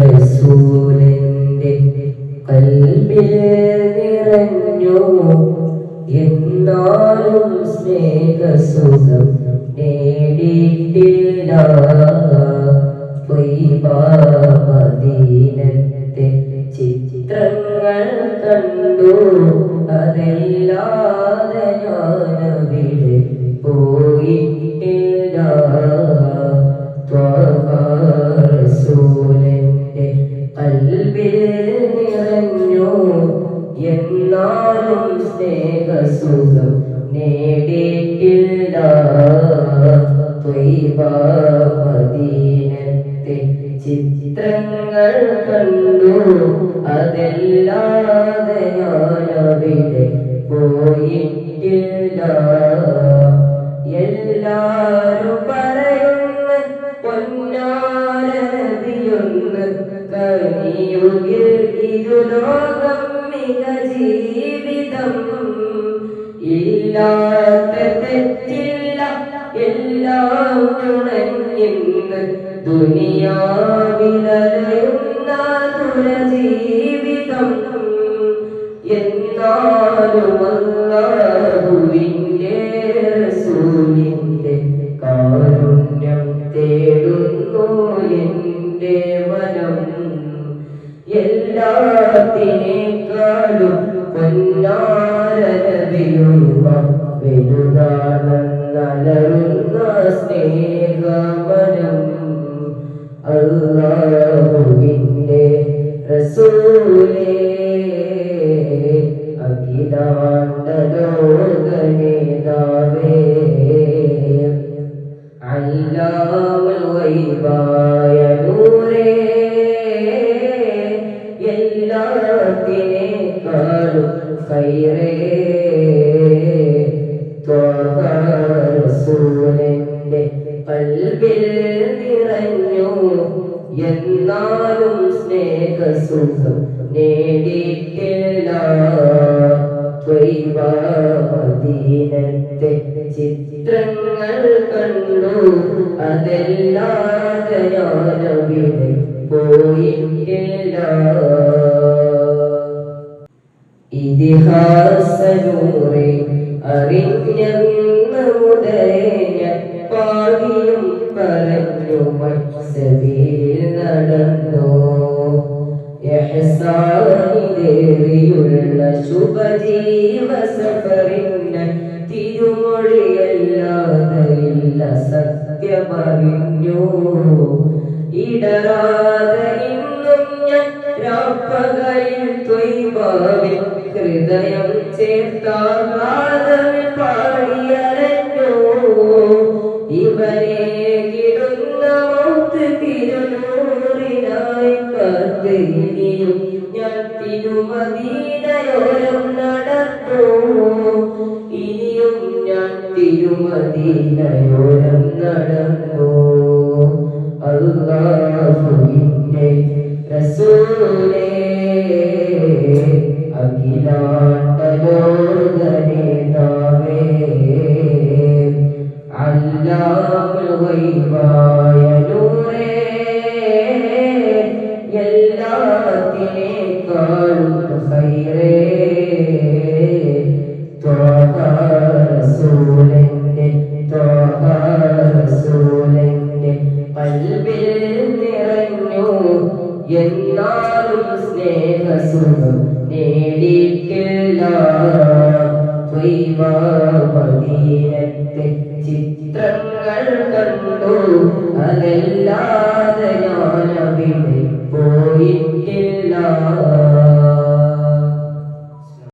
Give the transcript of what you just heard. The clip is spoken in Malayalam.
റസൂലിന്റെ കൽബിൽ നിറഞ്ഞു എന്നാലും സ്നേഹസുഖം നേടിയിട്ടില്ല. മദീനത്തെ നിറഞ്ഞു എന്നാലും ചിത്രങ്ങൾ കണ്ടു. അതല്ലാതെ ഉണങ്ങിന്ന് ദുനിയാവിലയുന്ന ജീവിതം എന്നാലും അല്ലാഹുവിന്റെ എല്ലാത്തിനേക്കാളും ഖൈറേ ത്വഹ റസൂലിന്റെ കൽബിൽ നിറഞ്ഞു. എന്നാലും സ്നേഹസുഖം നേടിയിട്ടില്ല. ത്വയ്ബ ചിത്രങ്ങൾ കണ്ടു. അതെല്ലാതെ ഞാനവിടെ ഇതിഹാസനൂറെ അറിഞ്ഞെന്ന് മുതലേ ഞാൻ പാടിയും പറഞ്ഞു മത്സരിൽ നടന്നു. യഹ്സാനിലേറിയുള്ള ശുഭജീവ സഫറിന് തിരുമൊഴിയല്ലാതെ ഇല്ല സത്യമറിഞ്ഞു ഇടറാതെ ഹൃദയം ചേർത്താകാതമിൽ പാടിയലഞ്ഞു ഇവനെ കിടുന്ന മൗത്ത് തിരുനൂറിനായി കാത്തിരിയും ഞാൻ തിരുമദീനയോരം നടന്നു. ഇനിയും ഞാൻ തിരുമദീനയോരം നടന്നു അല്ലാഹുവിന്റെ റസൂലേ ഗൈബായ നൂറേ എല്ലാത്തിനേക്കാളും ഖൈറേ ത്വഹ റസൂലിന്റെ ത്വഹ റസൂലിന്റെ കൽബിൽ നിറഞ്ഞു എന്നാലും സ്നേഹസുഖം നേടിയിട്ടില്ല. അതെല്ലാം